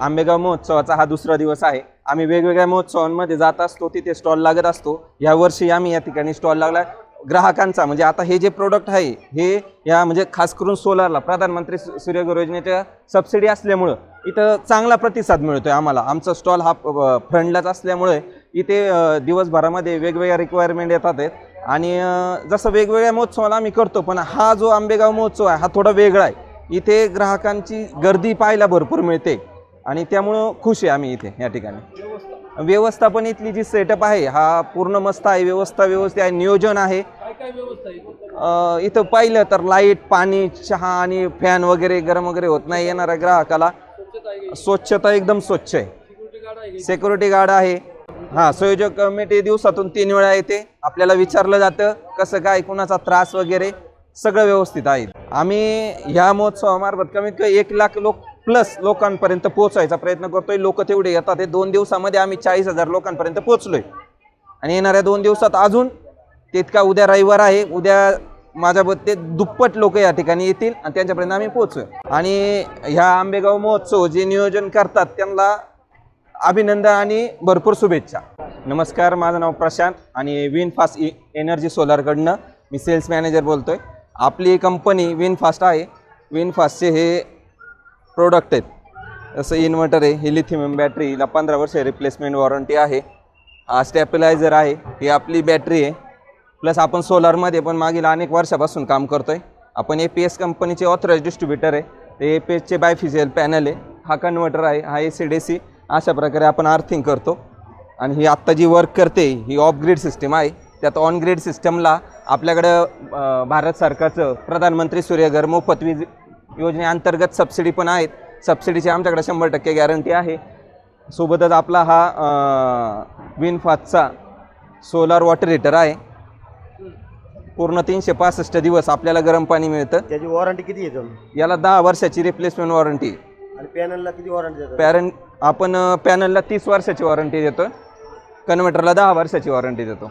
आंबेगाव महोत्सवाचा हा दुसरा दिवस आहे. आम्ही वेगवेगळ्या महोत्सवांमध्ये जात असतो तिथे स्टॉल लागत असतो. यावर्षी आम्ही या ठिकाणी स्टॉल लागला. ग्राहकांचा म्हणजे आता हे जे प्रोडक्ट आहे हे या म्हणजे खास करून सोलारला प्रधानमंत्री सू- सूर्यघर योजनेच्या सबसिडी असल्यामुळं इथं चांगला प्रतिसाद मिळतोय आम्हाला. आमचा स्टॉल हा फ्रंडलाच फ्रंटलाच असल्यामुळे इथे दिवसभरामध्ये वेगवेगळ्या रिक्वायरमेंट येतात आहेत. आणि जसं वेगवेगळ्या महोत्सवाला आम्ही करतो पण हा जो आंबेगाव महोत्सव आहे हा थोडा वेगळा आहे. इथे ग्राहकांची गर्दी पाहायला भरपूर मिळते. आणि त्यामुळं खुश आहे आम्ही इथे या ठिकाणी. व्यवस्थापन इथली जी सेटअप आहे हा पूर्ण मस्त आहे व्यवस्था व्यवस्थित आहे नियोजन आहे. इथं? पाहिलं तर लाइट पाणी चहा आणि फॅन वगैरे गरम वगैरे होत नाही येणाऱ्या ग्राहकाला. स्वच्छता एकदम स्वच्छ आहे. सिक्युरिटी गार्ड आहे हां संयोजक कमिटी दिवसातून तीन वेळा येते. आपल्याला विचारलं जातं कसं काय कुणाचा त्रास वगैरे सगळं व्यवस्थित आहे. आम्ही ह्या महोत्सवामार्फत कमीत कमी एक लाख लोक प्लस लोकांपर्यंत पोहोचायचा प्रयत्न करतोय. लोक तेवढे येतात. हे दोन दिवसामध्ये आम्ही चाळीस हजार लोकांपर्यंत पोहोचलोय. आणि येणाऱ्या दोन दिवसात अजून तितका उद्या रविवार आहे. उद्या माझ्या ते दुप्पट लोक या ठिकाणी येतील आणि त्यांच्यापर्यंत आम्ही पोहोचू आणि ह्या आंबेगाव महोत्सव जे नियोजन करतात त्यांना अभिनंदन आणि भरपूर शुभेच्छा. नमस्कार माझं नाव प्रशांत आणि विन फास्ट इ एनर्जी सोलारकडनं मी सेल्स मॅनेजर बोलतो आहे आपली कंपनी विन फास्ट आहे. विन फास्टचे हे प्रोडक्ट आहेत. जसं इन्व्हर्टर आहे ही लिथियम बॅटरी हिला पंधरा वर्ष रिप्लेसमेंट वॉरंटी आहे. हा स्टॅपिलायझर आहे ही आपली बॅटरी आहे. प्लस आपण सोलारमध्ये पण मागील अनेक वर्षापासून काम करतो आहे आपण ए पी एस कंपनीचे ऑथराईज डिस्ट्रीब्युटर आहे. ते ए पी एसचे बायफिजियल पॅनल आहे. हा कन्व्हर्टर आहे हा ए सी डी सी अशा प्रकारे आपण आर्थिंग करतो. आणि ही आत्ता जी वर्क करते ही ऑफ ग्रीड सिस्टीम आहे. त्यात ऑन ग्रीड सिस्टमला आपल्याकडं भारत सरकारचं प्रधानमंत्री सूर्यघर मोफत वीज योजनेअंतर्गत सबसिडी पण आहेत. सबसिडीची आमच्याकडे शंभर टक्के गॅरंटी आहे. सोबतच आपला हा विनफाजचा सोलार वॉटर हिटर आहे. पूर्ण तीनशे पासष्ट दिवस आपल्याला गरम पाणी मिळतं. त्याची वॉरंटी किती येतो याला दहा वर्षाची रिप्लेसमेंट वॉरंटी आणि पॅनलला किती वॉरंटी देतात? पॅरन आपण पॅनलला तीस वर्षाची वॉरंटी देतो. कन्व्हर्टरला दहा वर्षाची वॉरंटी देतो.